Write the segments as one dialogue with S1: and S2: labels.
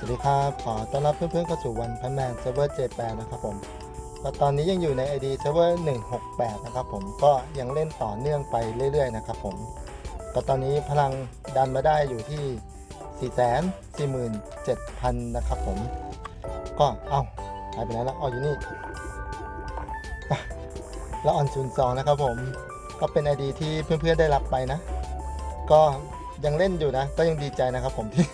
S1: สวัสดีครับ ขอต้อนรับเพื่อนๆเข้าสู่วันพันแมนเซิร์ฟเวอร์เจแปนะครับผมก็ตอนนี้ยังอยู่ใน ID เซิร์ฟเวอร์168 นะครับผมก็ยังเล่นต่อเนื่องไปเรื่อยๆนะครับผมก็ตอนนี้พลังดันมาได้อยู่ที่ 447,000 นะครับผม ก็เอ้าหายไปไหนแล้วอ๋ออยู่นี่อะแล้วออนซูนซองนะครับผม ก็เป็น ID ที่เพื่อนๆได้รับไปนะ ก็ยังเล่นอยู่นะ ก็ยังดีใจนะครับผมที่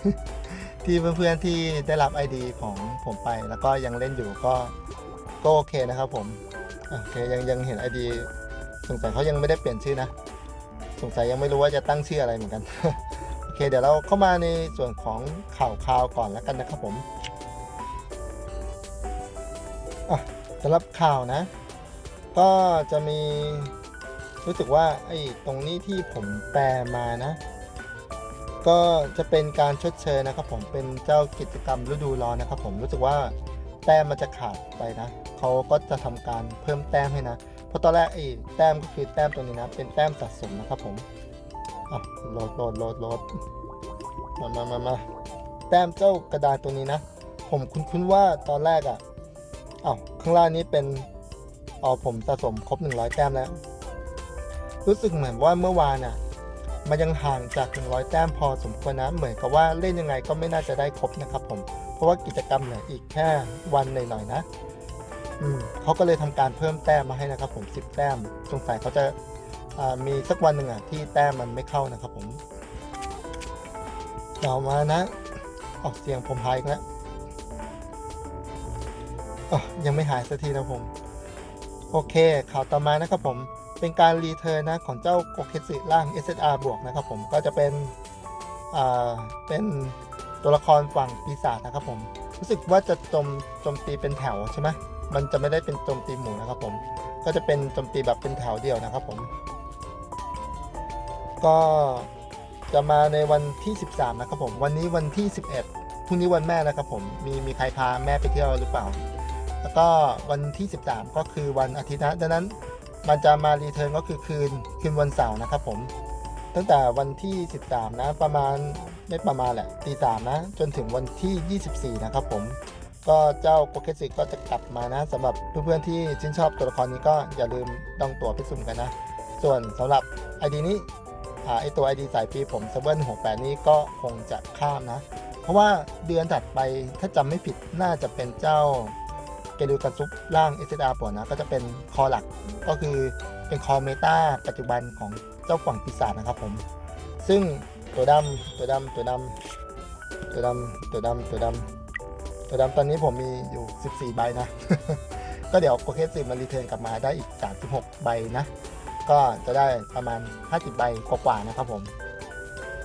S1: ที่เพื่อนๆที่ได้รับ ID ของผมไปแล้วก็ยังเล่นอยู่ก็ก็โอเคนะครับผมโอเคยังยังเห็น ID สงสัยเขายังไม่ได้เปลี่ยนชื่อนะ สงสัยยังไม่รู้ว่าจะตั้งชื่ออะไรเหมือนกัน โอเค เดี๋ยวเราเข้ามาในส่วนของข่าวคราวก่อนแล้วกันนะครับผมอะสำหรับข่าวนะ ก็จะมีรู้สึกว่าไอ้ตรงนี้ที่ผมแปลมานะ ก็จะเป็นการชดเชยนะครับผมเป็นเจ้ากิจกรรมฤดูร้อนนะครับผมรู้สึกว่าแต้มมันจะขาดไปนะเขาก็จะทำการเพิ่มแต้มให้นะเพราะตอนแรกไอ้แต้มก็คือแต้มตัวนี้นะเป็นแต้มสะสมนะครับผมอะโหลดโหลดโหลดโหลดมามามามาแต้มเจ้ากระดานตัวนี้นะ ผมคุ้นๆว่าตอนแรกอะอ้าวข้างล่างนี้เป็นอ๋อผมสะสมครบ 100 แต้มแล้ว รู้สึกเหมือนว่าเมื่อวานอะ มันยังห่างจาก 100 แต้มพอสมควรนะ เหมือนกับว่าเล่นยังไงก็ไม่น่าจะได้ครบนะครับผม เพราะว่ากิจกรรมเหลืออีกแค่วันหน่อยๆนะ อืมเขาก็เลยทำการเพิ่มแต้มมาให้นะครับผม 10 แต้ม สงสัยเขาจะอ่ามีสักวันหนึ่งอะที่แต้มมันไม่เข้านะครับผม ต่อมานะออกเสียงผมหายอีกแล้วยังไม่หายสักทีนะผม โอเค ข่าวต่อมานะครับผม เป็นการรีเทิร์นนะของเจ้าโกเคสึล่าง SSR บวกนะครับผมก็จะเป็นอ่าเป็นตัวละครฝั่งปีศาจนะครับผมรู้สึกว่าจะโจมโจมตีเป็นแถวใช่ไหมมันจะไม่ได้เป็นโจมตีหมู่นะครับผมก็จะเป็นโจมตีแบบเป็นแถวเดียวนะครับผมก็จะมาในวันที่ 13 นะครับผม วันนี้วันที่ 11พรุ่งนี้วันแม่นะครับผม มีมีใครพาแม่ไปเที่ยวหรือเปล่า แล้วก็วันที่ 13 ก็คือวันอาทิตย์นะดังนั้น มันจะมารีเทิร์นก็คือคืนคืนวันเสาร์นะครับผมตั้งแต่วันที่ 13 นะ ประมาณไม่ประมาณแหละตีสามนะ จนถึงวันที่ 24 นะครับผม ก็เจ้าโปเกซิก็จะกลับมานะสำหรับเพื่อนๆที่ชื่นชอบตัวละครนี้ก็อย่าลืมดองตั๋วไปสุ่มกันนะ ส่วนสำหรับ ID นี้ไอตัว ID สายฟรีผมเซเว่นหกแปดนี้ก็คงจะข้ามนะ เพราะว่าเดือนถัดไปถ้าจำไม่ผิดน่าจะเป็นเจ้า เกลิวกันซุปล่าง SSR ปวดนะก็จะเป็นคอหลักก็คือเป็นคอเมตาปัจจุบันของเจ้าฝั่งปีศาจนะครับผม ซึ่งตัวดำตัวดำตัวดำตัวดำตัวดำตัวดำตัวดำตอนนี้ผมมีอยู่ 14 ใบนะ ก็เดี๋ยวโปรเคสซิมารีเทิร์นกลับมาได้อีก 36 ใบนะ ก็จะได้ประมาณ 50 ใบกว่าๆนะครับผม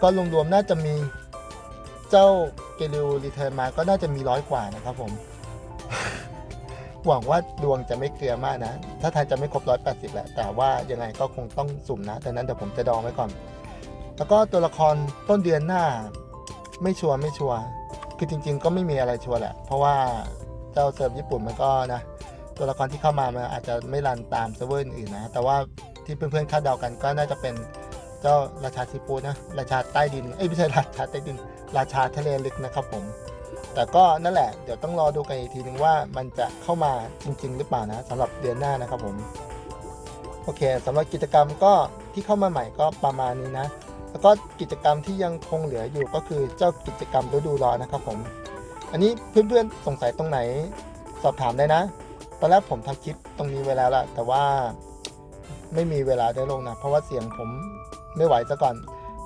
S1: ก็รวมๆน่าจะมีเจ้าเกลิวรีเทิร์นมาก็น่าจะมีร้อยกว่านะครับผม หวังว่าดวงจะไม่เกลือมากนะ ถ้าทายจะไม่ครบ180แหละ แต่ว่ายังไงก็คงต้องสุ่มนะดังนั้นเดี๋ยวผมจะดองไว้ก่อน แล้วก็ตัวละครต้นเดือนหน้า ไม่ชัวร์ไม่ชัวร์ คือจริง ๆ ก็ไม่มีอะไรชัวร์แหละ เพราะว่าเจ้าเซิร์ฟญี่ปุ่นมันก็นะ ตัวละครที่เข้ามามันอาจจะไม่รันตามเซิร์ฟเวอร์อื่นๆนะ แต่ว่าที่เพื่อนๆคาดเดากันก็น่าจะเป็นเจ้าราชาซีฟูนะ ราชาใต้ดิน เอ้ยไม่ใช่ราชาใต้ดิน ราชาทะเลลึกนะครับผม แต่ก็นั่นแหละเดี๋ยวต้องรอดูกันอีกทีนึงว่ามันจะเข้ามาจริง ๆ หรือเปล่านะสำหรับเดือนหน้านะครับผมโอเคสำหรับกิจกรรมก็ที่เข้ามาใหม่ก็ประมาณนี้นะ แล้วก็กิจกรรมที่ยังคงเหลืออยู่ก็คือเจ้ากิจกรรมฤดูร้อนนะครับผม อันนี้เพื่อนๆสงสัยตรงไหนสอบถามได้นะ ตอนแรกผมทำคลิปตรงนี้ไว้แล้วล่ะแต่ว่าไม่มีเวลาได้ลงนะ เพราะว่าเสียงผมไม่ไหวซะก่อน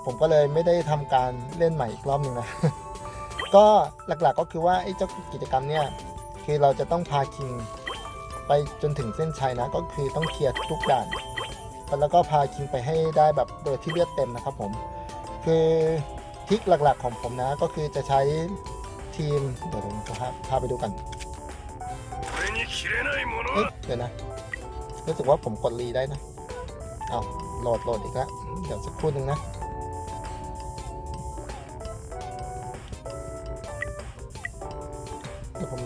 S1: ผมก็เลยไม่ได้ทำการเล่นใหม่อีกรอบหนึ่งนะ ก็หลักๆก็คือว่าไอ้เจ้ากิจกรรมเนี่ยคือเราจะต้องพาคิงไปจนถึงเส้นชัยนะ ก็คือต้องเคลียร์ทุกด่านแล้วก็พาคิงไปให้ได้แบบโดยที่เลือดเต็มนะครับผม คือทิกหลักๆของผมนะ ก็คือจะใช้ทีมเดี๋ยวผมจะพาไปดูกันเอ๊ะเดี๋ยวนะรู้สึกว่าผมกดรีได้นะเอาโหลดโหลดอีกแล้วเดี๋ยวสักครู่หนึ่งนะ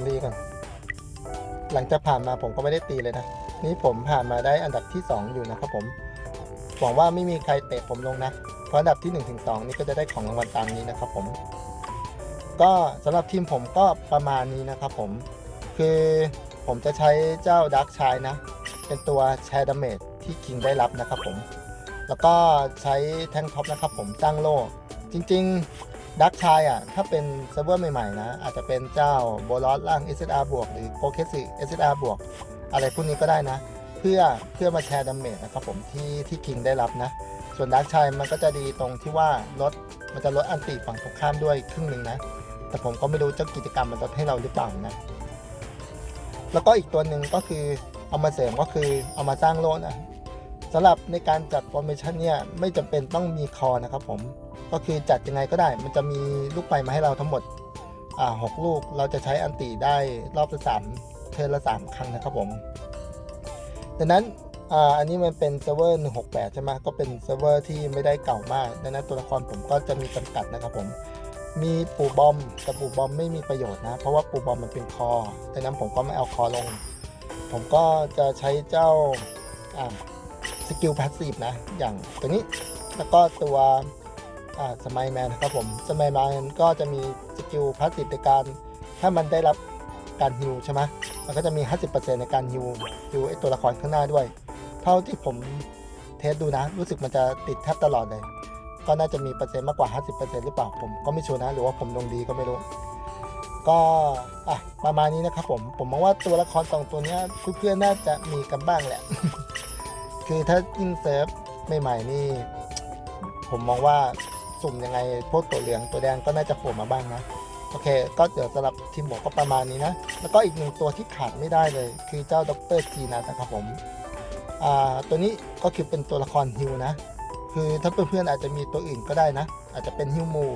S1: รีก่อน หลังจากผ่านมาผมก็ไม่ได้ตีเลยนะ นี่ผมผ่านมาได้อันดับที่ 2 อยู่นะครับผม หวังว่าไม่มีใครเตะผมลงนะ เพราะอันดับที่1ถึง2นี่ก็จะได้ของรางวัลตามนี้นะครับผม ก็สำหรับทีมผมก็ประมาณนี้นะครับผม คือผมจะใช้เจ้าดักชายนะ เป็นตัวแชร์ดาเมจที่คิงได้รับนะครับผม แล้วก็ใช้แท่งท็อปนะครับผมสร้างโล่จริง ๆ ดักชายอะถ้าเป็นเซิร์ฟเวอร์ใหม่ๆนะ อาจจะเป็นเจ้าโบลอสล่าง SSR บวกหรือโ o เคสึ SSR บวกอะไรพวกนี้ก็ได้นะ เพื่อเพื่อมาแชร์ดาเมจนะครับผมที่ที่คิงได้รับนะ ส่วนดักชายมันก็จะดีตรงที่ว่าลดมันจะลดอันติฝั่งตรงข้ามด้วยครึ่งหนึ่งนะ แต่ผมก็ไม่รู้เจ้ากิจกรรมมันลดให้เราหรือเปล่านะ แล้วก็อีกตัวหนึ่งก็คือเอามาเสริมก็คือเอามาสร้างโลนะสำหรับในการจัด formation เนี่ยไม่จำเป็นต้องมีคอนะครับผม ก็คือจัดยังไงก็ได้ มันจะมีลูกไฟมาให้เราทั้งหมดอ่าหกลูก เราจะใช้อันติได้รอบละสามเทิร์นละสามครั้งนะครับผมดังนั้นอ่าอันนี้มันเป็นเซิร์ฟเวอร์168 ใช่ไหมก็เป็นเซิร์ฟเวอร์ที่ไม่ได้เก่ามาก ดังนั้นตัวละครผมก็จะมีจำกัดนะครับผม มีปูบอมแต่ปูบอมไม่มีประโยชน์นะ เพราะว่าปูบอมมันเป็นคอ ดังนั้นผมก็ไม่เอาคอลง ผมก็จะใช้เจ้าอ่าสกิลพาสซีฟนะ อย่างตัวนี้ แล้วก็ตัว สมัยแมนนะครับผมสมัยแมนก็จะมีสกิลพาสซีฟในการถ้ามันได้รับการฮิวใช่ไหมมันก็จะมี 50%ในการฮิวฮิวไอตัวละครข้างหน้าด้วย เท่าที่ผมเทสดูนะ รู้สึกมันจะติดแทบตลอดเลย ก็น่าจะมีเปอร์เซ็นต์มากกว่า 50%หรือเปล่าผมก็ไม่ชัวร์นะ หรือว่าผมดวงดีก็ไม่รู้ ก็อะประมาณนี้นะครับผมผมมองว่าตัวละครสองตัวนี้เพื่อนๆน่าจะมีกันบ้างแหละ คือถ้ายิ่งเซิร์ฟใหม่ๆนี่ ผมมองว่า สุ่มยังไงพวกตัวเหลืองตัวแดงก็น่าจะโผล่มาบ้างนะโอเค ก็เดี๋ยวสำหรับทีมผมก็ประมาณนี้นะ แล้วก็อีกหนึ่งตัวที่ขาดไม่ได้เลย คือเจ้าด็อกเตอร์จีนัทนะครับผมอ่าตัวนี้ก็คือเป็นตัวละครฮิวนะ คือถ้าเพื่อนๆอาจจะมีตัวอื่นก็ได้นะ อาจจะเป็นฮิวมู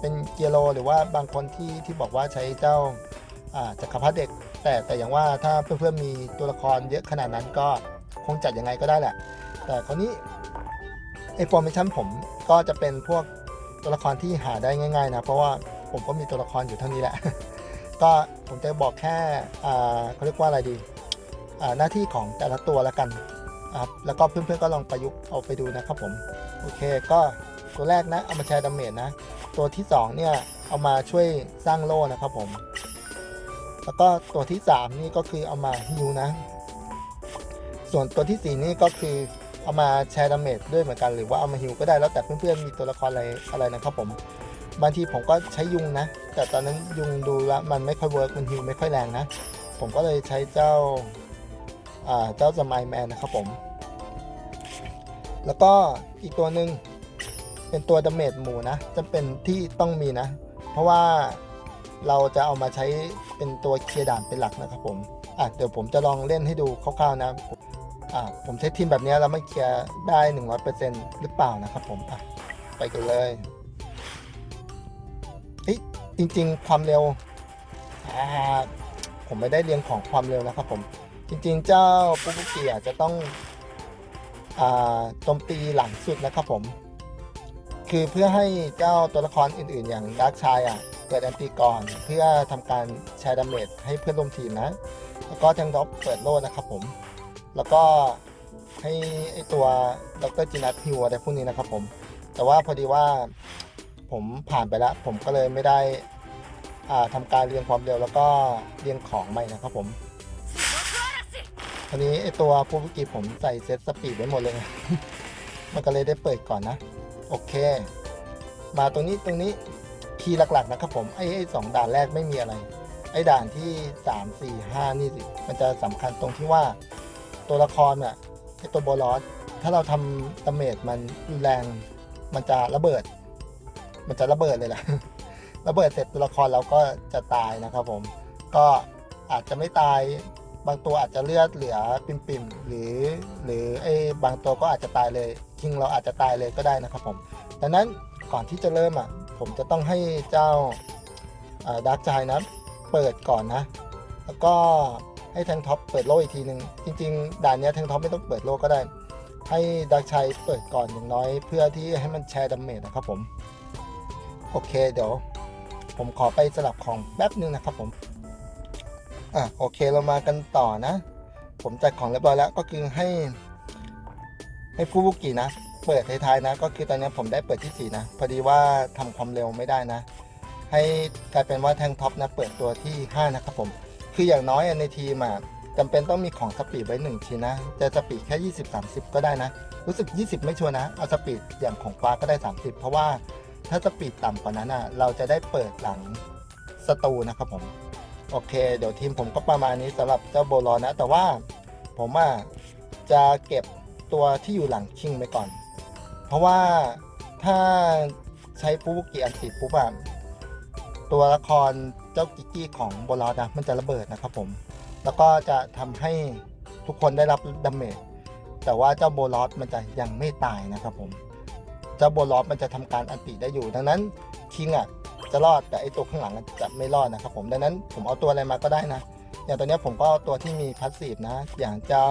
S1: เป็นเกียโรหรือว่าบางคนที่ที่บอกว่าใช้เจ้าอ่าจักรพรรดิเด็ก แต่แต่อย่างว่าถ้าเพื่อนๆมีตัวละครเยอะขนาดนั้นก็คงจัดยังไงก็ได้แหละ แต่คราวนี้ไอฟอร์มชันผมก็จะเป็นพวก ตัวละครที่หาได้ง่ายๆนะ เพราะว่าผมก็มีตัวละครอยู่เท่านี้แหละ ก็ผมจะบอกแค่เขาเรียกว่าอะไรดี หน้าที่ของแต่ละตัวละกันครับแล้วก็เพื่อนๆก็ลองประยุกต์เอาไปดูนะครับผม โอเคก็ตัวแรกนะเอามาแชร์ดาเมจนะ ตัวที่ 2 เนี่ย เอามาช่วยสร้างโล่นะครับผม แล้วก็ตัวที่ 3 นี่ก็คือเอามาฮิวนะ ส่วนตัวที่ 4 นี่ก็คือ เอามาแชร์ดาเมจด้วยเหมือนกันหรือว่าเอามาฮิวก็ได้แล้วแต่เพื่อนๆมีตัวละครอะไรอะไรนะครับผมบางทีผมก็ใช้ยุงนะ แต่ตอนนั้นยุงดูแล้วมันไม่ค่อยเวิร์กมันฮิวไม่ค่อยแรงนะ ผมก็เลยใช้เจ้าอ่าเจ้าสมัยแมนนะครับผม แล้วก็อีกตัวหนึ่งเป็นตัวดาเมจหมูนะจะเป็นที่ต้องมีนะ เพราะว่าเราจะเอามาใช้เป็นตัวเคลียร์ด่านเป็นหลักนะครับผมอะเดี๋ยวผมจะลองเล่นให้ดูคร่าวๆนะ ผมใช้ทีมแบบนี้แล้วไม่เคลียร์ได้ 100%หรือเปล่านะครับผมอะไปกันเลยเฮ้ยจริง ๆ ความเร็วอ่าผมไม่ได้เรียงของความเร็วนะครับผม จริง ๆ เจ้าปุ๊กปุ๊กเกียจะต้องอ่าโจมตีหลังสุดนะครับผม คือเพื่อให้เจ้าตัวละครอื่น ๆ อย่างดาร์กชายอะเกิดแอนติก่อนเพื่อทำการแชร์ดาเมจให้เพื่อนร่วมทีมนะ แล้วก็แทงด็อกเปิดโล่นะครับผม แล้วก็ให้ไอตัวดรจินัทฮิวอะไรพวกนี้นะครับผมแต่ว่าพอดีว่าผมผ่านไปแล้ว ผมก็เลยไม่ได้าทำการเรียงความเร็วแล้วก็เรียงของใหม่นะครับผมอันนี้ไอตัวฟูบุกิผมใส่เซตสปีดไว้หมดเลย มันก็เลยได้เปิดก่อนนะ โอเค มาตรงนี้ตรงนี้คีย์หลักๆนะครับผมไอ้ไอ้สองด่านแรกไม่มีอะไร ไอ้ด่านที่ 3 4 5 นี่สิมันจะสำคัญตรงที่ว่า ตัวละครเนี่ยไอตัวโบลอสถ้าเราทำดาเมจมันรุนแรงมันจะระเบิด มันจะระเบิดเลยแหละระเบิดเสร็จตัวละครเราก็จะตายนะครับผม ก็อาจจะไม่ตายบางตัวอาจจะเลือดเหลือปิ่มๆหรือหรือไอ้บางตัวก็อาจจะตายเลยคิงเราอาจจะตายเลยก็ได้นะครับผมดังนั้นก่อนที่จะเริ่มอะผมจะต้องให้เจ้าดักจายนะเปิดก่อนนะ แล้วก็ ให้แทงท็อปเปิดโล่อีกทีหนึ่งจริง ๆ ด่านนี้แทงท็อปไม่ต้องเปิดโล่ก็ได้ ให้ดักชัยเปิดก่อนอย่างน้อย เพื่อที่ให้มันแชร์ดาเมจนะครับผมโอเคเดี๋ยว ผมขอไปสลับของแป๊บนึงนะครับผมอะโอเคเรามากันต่อนะ ผมจัดของเรียบร้อยแล้วก็คือให้ ให้ฟูบุกินะ เปิดท้ายๆนะ ก็คือตอนนี้ผมได้เปิดที่ 4 นะ พอดีว่าทำความเร็วไม่ได้นะ ให้กลายเป็นว่าแทงท็อปนะ เปิดตัวที่ 5 นะครับผม คืออย่างน้อยในทีมอะจำเป็นต้องมีของสปีดไว้1ทีนะ จะสปีดแค่ 20-30 ก็ได้นะ รู้สึก 20 ไม่ชัวร์นะ เอาสปีดอย่างของฟ้าก็ได้ 30 เพราะว่าถ้าสปีดต่ำกว่านั้นอะ เราจะได้เปิดหลังสตูนะครับผม โอเค เดี๋ยวทีมผมก็ประมาณนี้สำหรับเจ้าโบลอนนะแต่ว่าผมอะจะเก็บตัวที่อยู่หลังคิงไปก่อน เพราะว่าถ้าใช้ฟูบุกิอันติดปุ๊บอะตัวละคร เจ้ากิกกี้ของโบลอนนะมันจะระเบิดนะครับผม แล้วก็จะทำให้ทุกคนได้รับดาเมจแต่ว่าเจ้าโบลอสมันจะยังไม่ตายนะครับผม เจ้าโบลอสมันจะทำการอันติได้อยู่ ดังนั้นคิงอะจะรอดแต่ไอตัวข้างหลังจะไม่รอดนะครับผม ดังนั้นผมเอาตัวอะไรมาก็ได้นะ อย่างตัวนี้ผมก็เอาตัวที่มีพัสซีฟนะ อย่างเจ้า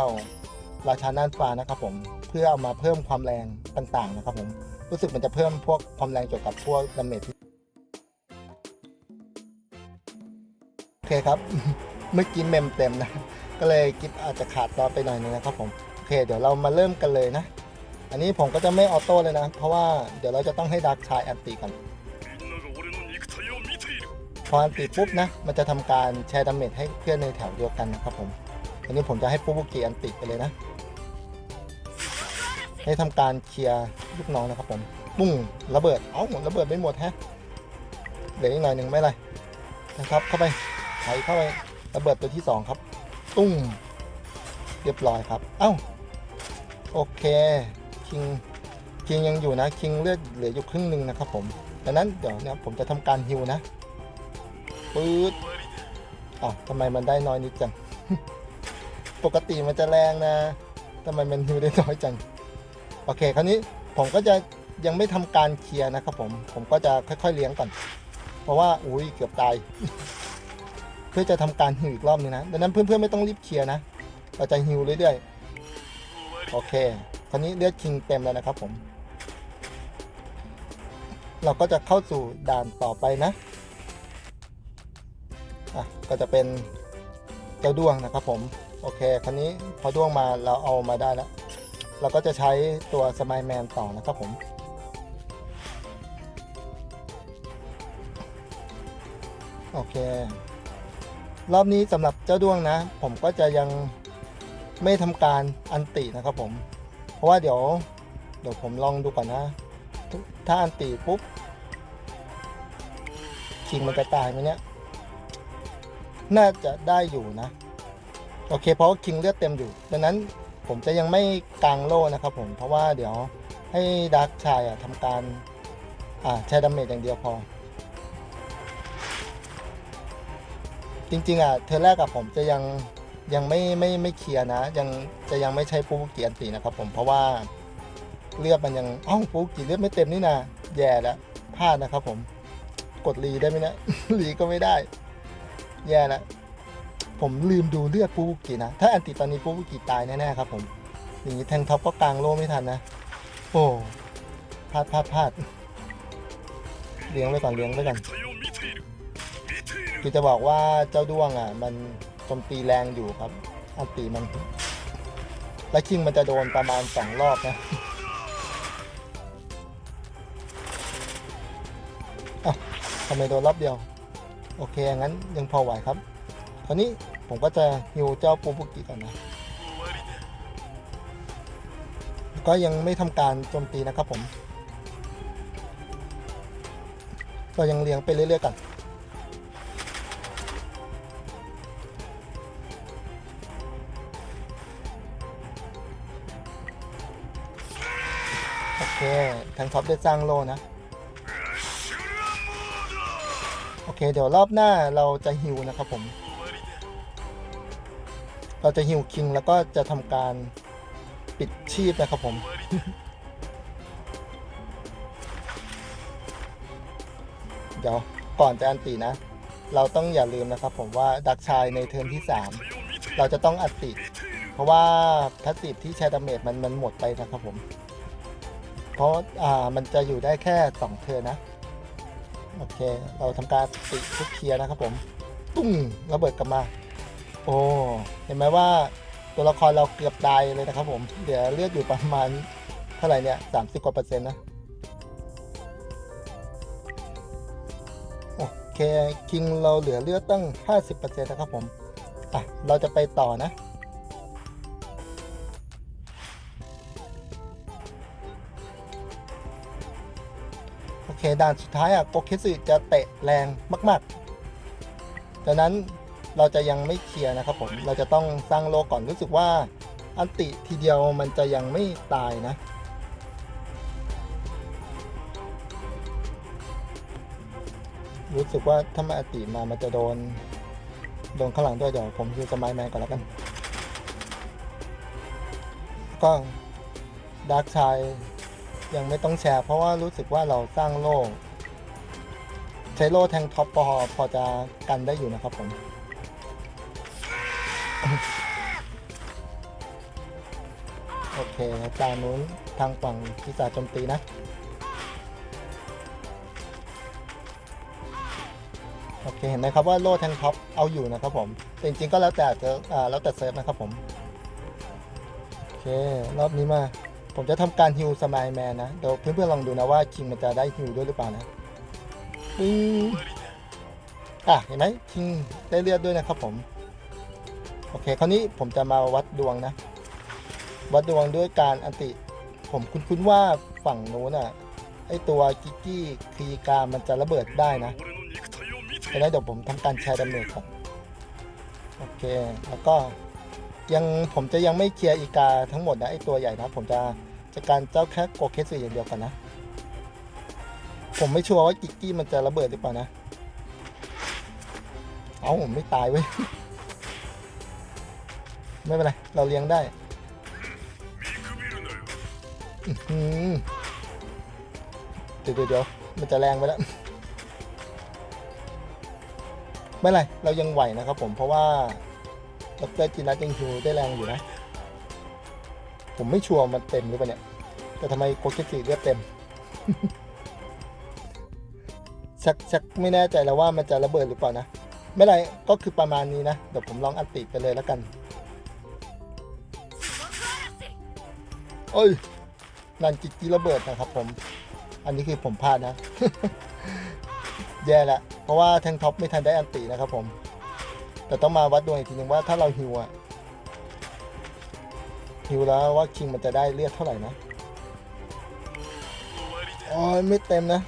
S1: ราชาน่านฟ้านะครับผม เพื่อเอามาเพิ่มความแรงต่างๆนะครับผม รู้สึกมันจะเพิ่มพวกความแรงเกี่ยวกับพวกดาเมจ โอเคครับ เมื่อกี้เมมเต็มนะ ก็เลยกิฟอาจจะขาดตอนไปหน่อยนึงนะครับผม โอเค เดี๋ยวเรามาเริ่มกันเลยนะ อันนี้ผมก็จะไม่ออโต้เลยนะ เพราะว่าเดี๋ยวเราจะต้องให้ดาร์กชายแอนตีก่อนพอแอนตีปุ๊บนะ มันจะทำการแชร์ดาเมจให้เพื่อนในแถวเดียวกันนะครับผม อันนี้ผมจะให้ปุ๊บกีอันติไปเลยนะ ให้ทำการเคลียร์ลูกน้องนะครับผม ปุ้งระเบิด เอ้าระเบิดไม่หมดแฮะ เดี๋ยวอีกหน่อยหนึ่งไม่ไรนะครับเข้าไป ไถเข้าไประเบิดตัวที่สองครับ ตุ้งเรียบร้อยครับ เอ้า โอเค คิง คิงยังอยู่นะ คิงเลือดเหลืออยู่ครึ่งหนึ่งนะครับผมดังนั้นเดี๋ยวนี่ยผมจะทำการฮิวนะปื๊ดอ๋อทำไมมันได้น้อยนิดจัง ปกติมันจะแรงนะ ทำไมมันฮิวได้น้อยจัง โอเค คราวนี้ผมก็จะยังไม่ทำการเคลียร์นะครับผม ผมก็จะค่อยๆเลี้ยงก่อน เพราะว่า อุ้ยเกือบตาย พื่อจะทำการฮิวอีกรอบนึงนะดังนั้นเพื่อนๆไม่ต้องรีบเคลียร์นะเราจะฮิวเรื่อยๆโอเคคราวนี้เลือดคิงเต็มแล้วนะครับผม เราก็จะเข้าสู่ด่านต่อไปนะอะก็จะเป็นเจ้าด้วงนะครับผมโอเคคราวนี้พอด้วงมาเราเอามาได้แล้วเราก็จะใช้ตัวสมายแมนต่อนะครับผมโอเค รอบนี้สำหรับเจ้าด้วงนะ ผมก็จะยังไม่ทำการอันตินะครับผม เพราะว่าเดี๋ยวเดี๋ยวผมลองดูก่อนนะ ถ้าอันติปุ๊บคิงมันจะตายไหมเนี่ย น่าจะได้อยู่นะ โอเค เพราะว่าคิงเลือดเต็มอยู่ ดังนั้นผมจะยังไม่กางโล่นะครับผม เพราะว่าเดี๋ยวให้ดาร์กชายทำการใช้ดาเมจอย่างเดียวพอ ริงๆอะเธอแรกกับผมจะยังยังไม่ไม่ไม่เคลียร์นะ ยังจะยังไม่ใช้ฟูบุกิอันตีนะครับผมเพราะว่าเลือดมันยังอ้าฟูบุกิเลือดไม่เต็มนี่นะแย่แล้วพลาดนะครับผมกดรีได้ไหมเนะรีก็ไม่ได้ แย่แล้วผมลืมดูเลือดฟูบุกินะ ถ้าอันติตอนนี้ฟูบุกิตายแน่ๆครับผมอย่างนี้แทงท็อปก็กลางโล่ไม่ทันนะ โอ้พลาดพลาดพลาดเลี้ยงไว้ก่อนเลี้ยงไว้ก่อน คือจะบอกว่าเจ้าด้วงอะ มันโจมตีแรงอยู่ครับ อันตีมัน และคิงมันจะโดนประมาณสองรอบนะอะทำไมโดนรอบเดียว โอเคงั้นยังพอไหวครับคราวนี้ผมก็จะฮิวเจ้าปูบุกิก่อนนะ ก็ยังไม่ทำการโจมตีนะครับผม ก็ยังเลี้ยงไปเรื่อยๆกัน โอเคทางท็อปได้สร้างโลนะ โอเค เดี๋ยวรอบหน้าเราจะฮิวนะครับผม เราจะฮิวคิงแล้วก็จะทำการปิดชีพนะครับผม เดี๋ยวก่อนจะอันตีนะ เราต้องอย่าลืมนะครับผมว่าดักชายในเทิร์นที่ 3 เราจะต้องอัดติ เพราะว่าพัสติที่แช้ดาเมจมันมันหมดไปนะครับผม เพราะอ่ามันจะอยู่ได้แค่2เทิร์นนะ โอเค เราทำการติทุกเคลียร์นะครับผม ตุ้งระเบิดกลับมา โอ้เห็นไหมว่าตัวละครเราเกือบตายเลยนะครับผมเดี๋ยวเลือดอยู่ประมาณเท่าไหร่เนี่ย30กว่าเปอร์เซ็นต์นะ โอเค คิงเราเหลือเลือดตั้ง 50%นะครับผม อะ เราจะไปต่อนะ ด่านสุดท้ายอะโกเคสึจะเตะแรงมากๆดังนั้นเราจะยังไม่เคลียร์นะครับผมเราจะต้องสร้างโลก่อนรู้สึกว่าอันติทีเดียวมันจะยังไม่ตายนะรู้สึกว่าถ้ามันอันติมามันจะโดน โดนข้างหลังด้วยเดี๋ยวผมคือสมัยแมนก่อนแล้วกัน ก็ดาร์กชาย ยังไม่ต้องแชร์เพราะว่ารู้สึกว่าเราสร้างโล่ใช้โล่แทงท็อปพอพอจะกันได้อยู่นะครับผมโอเคตานู้นทางฝั่งพิศาจโจมตีนะ โอเค เห็นไหมครับว่าโล่แทงท็อปเอาอยู่นะครับผมแต่จริงๆก็แล้วแต่จะอ่าแล้วแต่เซิร์ฟนะครับผม โอเค รอบนี้มา ผมจะทำการฮิลสมายแมนนะ เดี๋ยวเพื่อนๆลองดูนะว่าคิงมันจะได้ฮิลด้วยหรือเปล่านะปึ๊บอะเห็นไหมคิงได้เลือดด้วยนะครับผม โอเค คราวนี้ผมจะมาวัดดวงนะ วัดดวงด้วยการอันติ ผมคุ้นๆว่าฝั่งโน้นอะไอตัวกิกกี้คีกามันจะระเบิดได้นะแต่แล้วเดี๋ยวผมทำการแชร์ดาเมจครับโอเค แล้วก็ยังผมจะยังไม่เคลียร์อีกาทั้งหมดนะไอตัวใหญ่นะผมจะ จากการเจ้าแค่กดเคสอย่างเดียวกันนะ ผมไม่ชัวร์ว่ากิกกี้มันจะระเบิดหรือเปล่านะ เอาผมไม่ตายเว้ย ไม่เป็นไร เราเลี้ยงได้เดี๋ยวเดี๋ยวมันจะแรงไปแล้ว ไม่ไร เรายังไหวนะครับผมเพราะว่าดรจินัทยังคิวได้แรงอยู่นะ ผมไม่ชัวร์มันเต็มหรือเปล่าเนี่ย แต่ทำไมโคคิดสีเรียบเต็ม ชักชักไม่แน่ใจแล้วว่ามันจะระเบิดหรือเปล่านะ ไม่ไรก็คือประมาณนี้นะ เดี๋ยวผมลองอัดติดไปเลยแล้วกัน โอ้ยนันจิจิระเบิดนะครับผม อันนี้คือผมพลาดนะ แย่และเพราะว่าแทงท็อปไม่ทันได้อันตีนะครับผม แต่ต้องมาวัดดวงอีกทีนึงว่าถ้าเราฮิวอะฮิวแล้วว่าคิงมันจะได้เลือดเท่าไหร่นะ อ๋อไม่เต็มนะ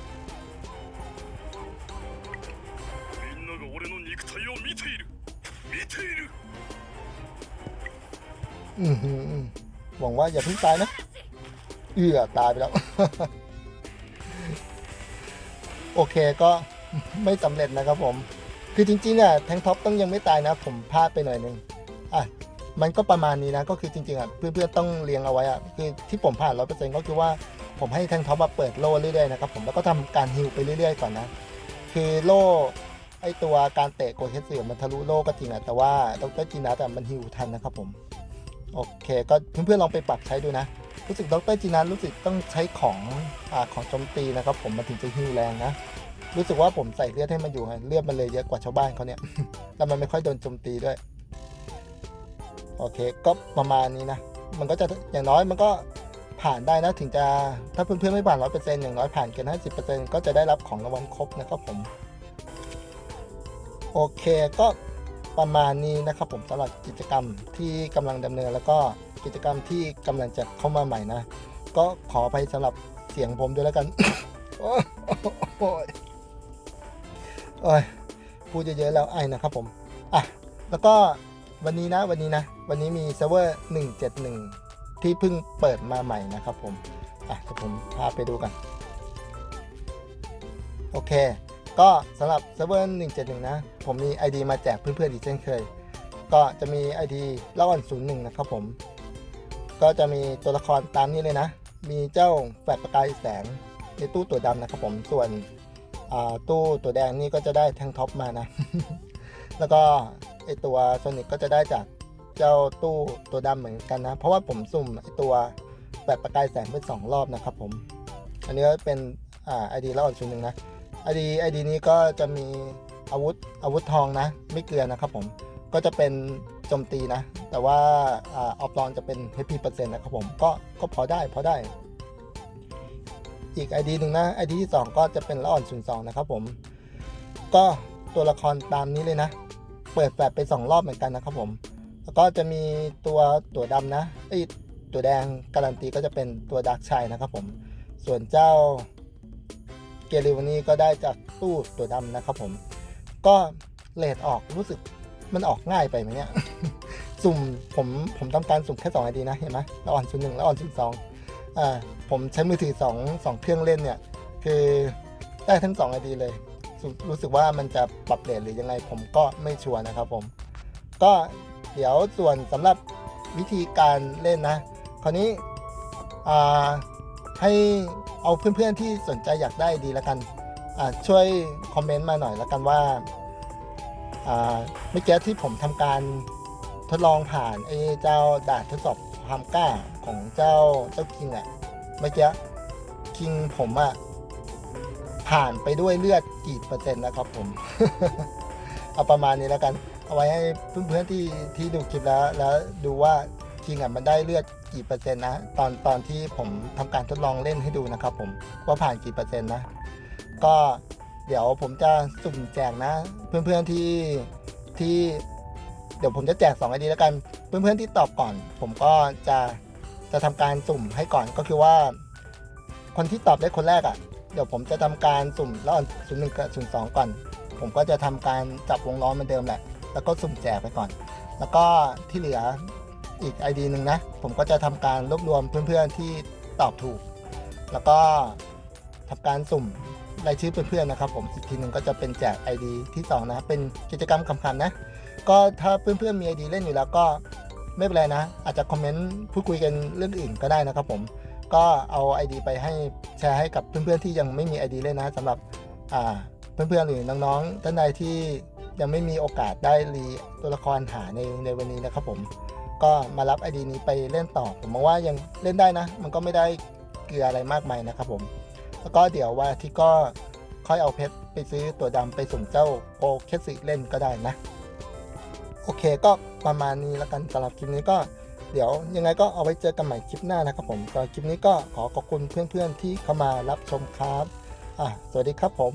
S1: หวังว่าอย่าเพิ่งตายนะ เอื้อตายไปแล้ว โอเคก็ไม่สำเร็จนะครับผม คือจริงๆเนี่ยแทงท็อปต้องยังไม่ตายนะ ผมพลาดไปหน่อยนึงอะมันก็ประมาณนี้นะ ก็คือจริงๆอะเพื่อนๆต้องเลี้ยงเอาไว้อะคือที่ผมพลาดร้อยเปอร์เซ็นต์ก็คือว่า ผมให้แทงท็อปมาเปิดโล่เรื่อยๆนะครับผมแล้วก็ทำการฮิลไปเรื่อยๆก่อนนะ คือโล่ไอตัวการเตะโกเทสเซียมันทะลุโล่ก็จริงอะแต่ว่าดรจีนัทอะมันฮิลทันนะครับผมโอเคก็เพื่อนๆลองไปปรับใช้ดูนะ รู้สึกดรจีนัทรู้สึกต้องใช้ของอ่าของโจมตีนะครับผมมันถึงจะฮิวแรงนะรู้สึกว่าผมใส่เลือดให้มันอยู่ไงเลือดมันเลยเยอะกว่าชาวบ้านเขาเนี่ยแล้วมันไม่ค่อยโดนโจมตีด้วยโอเคก็ประมาณนี้นะมันก็จะอย่างน้อยมันก็ ผ่านได้นะถึงจะถ้าเพื่อนๆไม่ผ่านร้อยเปอร์เซ็นต์อย่างน้อยผ่านเกินห้าสิบเปอร์เซ็นต์ก็จะได้รับของรางวัลครบนะครับผม โอเคก็ประมาณนี้นะครับผมสำหรับกิจกรรมที่กำลังดำเนิน แล้วก็กิจกรรมที่กำลังจะเข้ามาใหม่นะ ก็ขอไปสำหรับเสียงผมด้วยแล้วกันโอ้ยโอ้ยพูดเยอะๆแล้วไอ้นะครับผมอะแล้วก็วันนี้นะวันนี้นะ วันนี้มีเซิร์ฟเวอร์ 171 ที่เพิ่งเปิดมาใหม่นะครับผมอะเดี๋ยวผมพาไปดูกัน โอเค ก็สำหรับเซิร์ฟเวอร์171 นะ ผมมี ID มาแจกเพื่อนๆอีกเช่นเคย ก็จะมี ID ล่อน01 นะครับผม ก็จะมีตัวละครตามนี้เลยนะ มีเจ้าแฟลชประกายแสงในตู้ตัวดำนะครับผมส่วนตู้ตัวแดงนี่ก็จะได้แทงท็อปมานะ แล้วก็ไอตัวโซนิกก็จะได้จาก เจ้าตู้ตัวดำเหมือนกันนะ เพราะว่าผมสุ่มไอตัวแฟลชประกายแสงไปสองรอบนะครับผม อันนี้ก็เป็นอ่าไอดีละอ่อนชุดหนึ่งนะไอดีไอดีนี้ก็จะมีอาวุธอาวุธทองนะ ไม่เกลือนะครับผมก็จะเป็นโจมตีนะ แต่ว่าออฟลอนจะเป็น HP เปอร์เซ็นต์นะครับผมก็ก็พอได้พอได้ อีก ID หนึ่งนะ ID ที่ 2 ก็จะเป็นละอ่อน02นสองนะครับผม ก็ตัวละครตามนี้เลยนะ เปิดแฟลชไปสองรอบเหมือนกันนะครับผม แล้วก็จะมีตัวตัวดำนะไอตัวแดงการันตีก็จะเป็นตัวดักชัยนะครับผม ส่วนเจ้าเกลิวนี่ก็ได้จากตู้ตัวดำนะครับผม ก็เลทออกรู้สึกมันออกง่ายไปไหมเนี่ยสุ่มผมผมต้องการสุ่มแค่2ไอดีนะเห็นไหมแล้วอ่อนศูนหนึ่งแล้วอ่อนศูนสองอ่าผมใช้มือถือ2 2เครื่องเล่นเนี่ย คือได้ทั้ง2ไอดีเลย รู้รู้สึกว่ามันจะปรับเลทหรือยังไงผมก็ไม่ชัวร์นะครับผม ก็ เดี๋ยวส่วนสำหรับวิธีการเล่นนะ คราวนี้ให้เอาเพื่อนๆที่สนใจอยากได้ดีแล้วกันช่วยคอมเมนต์มาหน่อยแล้วกันว่าอ่าเมื่อกี้ที่ผมทำการทดลองผ่านไอ้เจ้าด่านทดสอบความกล้าของเจ้าเจ้าคิงอะเมื่อกี้คิงผมอะผ่านไปด้วยเลือดกี่เปอร์เซ็นต์นะครับผม เอาประมาณนี้แล้วกัน เอาไว้ให้เพื่อนๆที่ที่ดูคลิปแล้ว แล้วดูว่าคิงอะมันได้เลือดกี่เปอร์เซ็นต์นะตอนตอนที่ผมทำการทดลองเล่นให้ดูนะครับ ผมว่าผ่านกี่เปอร์เซ็นต์นะ ก็เดี๋ยวผมจะสุ่มแจกนะ เพื่อนๆที่ที่เดี๋ยวผมจะแจก2ไอดีแล้วกัน เพื่อนๆที่ตอบก่อน ผมก็จะจะทำการสุ่มให้ก่อนก็คือว่า คนที่ตอบได้คนแรกอะ เดี๋ยวผมจะทำการสุ่มแล้วศูนย์หนึ่งกับศูนย์สองก่อน ผมก็จะทำการจับวงล้อเหมือนเดิมแหละ แล้วก็สุ่มแจกไปก่อน แล้วก็ที่เหลืออีก ID หนึ่งนะ ผมก็จะทำการรวบรวมเพื่อนๆที่ตอบถูก แล้วก็ทำการสุ่มรายชื่อเพื่อนๆนะครับ ผมอีกทีหนึ่งก็จะเป็นแจก ID ที่สองนะเป็นกิจกรรมคำๆนะ ก็ถ้าเพื่อนๆมี ID เล่นอยู่แล้วก็ไม่เป็นไรนะ อาจจะคอมเมนต์พูดคุยกันเรื่องอื่นก็ได้นะครับผมก็เอา ID ไปให้แชร์ให้กับเพื่อนๆที่ยังไม่มี ID เล่นนะสำหรับเพื่อนๆหรือน้องๆท่านใดที่ ยังไม่มีโอกาสได้รีตัวละครหาในในวันนี้นะครับผมก็มารับไอดีนี้ไปเล่นต่อผมมองว่ายังเล่นได้นะ มันก็ไม่ได้เกลืออะไรมากมายนะครับผมแล้วก็เดี๋ยววันอาที่ก็ค่อยเอาเพชรไปซื้อตัวดำไปส่งเจ้าโอเคสิเล่นก็ได้นะ โอเคก็ประมาณนี้แล้วกันสำหรับคลิปนี้ก็เดี๋ยวยังไงก็เอาไว้เจอกันใหม่คลิปหน้านะครับผมสำหรับคลิปนี้ก็ขอขอบคุณเพื่อนๆที่เข้ามารับชมครับอะสวัสดีครับผม